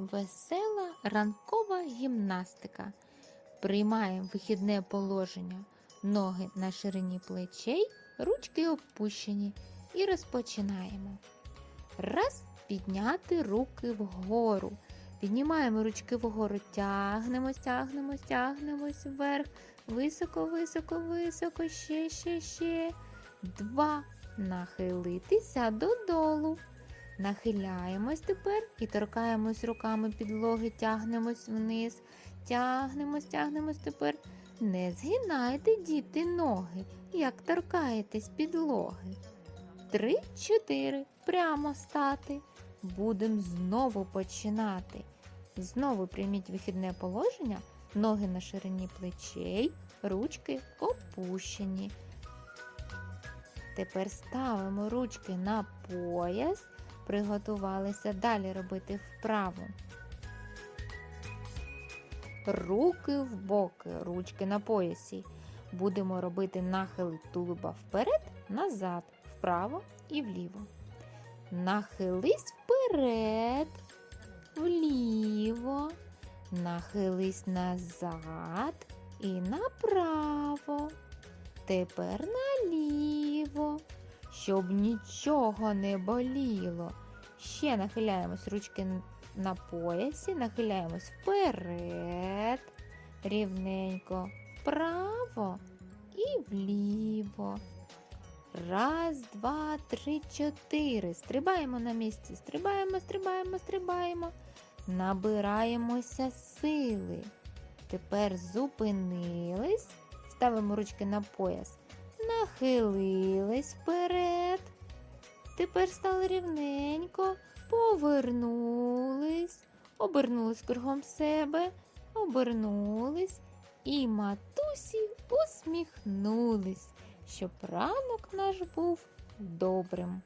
Весела ранкова гімнастика. Приймаємо вихідне положення. Ноги на ширині плечей, ручки опущені. І розпочинаємо. Раз, підняти руки вгору. Піднімаємо ручки вгору, тягнемось, тягнемось, тягнемось вверх. Високо, високо, високо, ще, ще, ще. Два. Нахилитися додолу. Нахиляємось тепер і торкаємось руками підлоги, тягнемось вниз, тягнемось, тягнемось тепер. Не згинайте, діти, ноги, як торкаєтесь підлоги. Три, чотири. Прямо стати. Будемо знову починати. Знову прийміть вихідне положення, ноги на ширині плечей, ручки опущені. Тепер ставимо ручки на пояс, приготувалися далі робити вправу. Руки в боки, ручки на поясі. Будемо робити нахили тулуба вперед, назад, вправо і вліво. Нахились вперед, вліво, нахились назад і направо. Тепер наліво, щоб нічого не боліло. Ще нахиляємось ручки на поясі, нахиляємось вперед, рівненько вправо і вліво. Раз, два, три, чотири. Стрибаємо на місці. Стрибаємо, стрибаємо, стрибаємо. Набираємося сили. Тепер зупинились. Ставимо ручки на пояс. Нахилились вперед. Тепер стали рівненько. Повернулись. Обернулись кругом себе. Обернулись. І матусі усміхнулись, щоб ранок наш був добрим.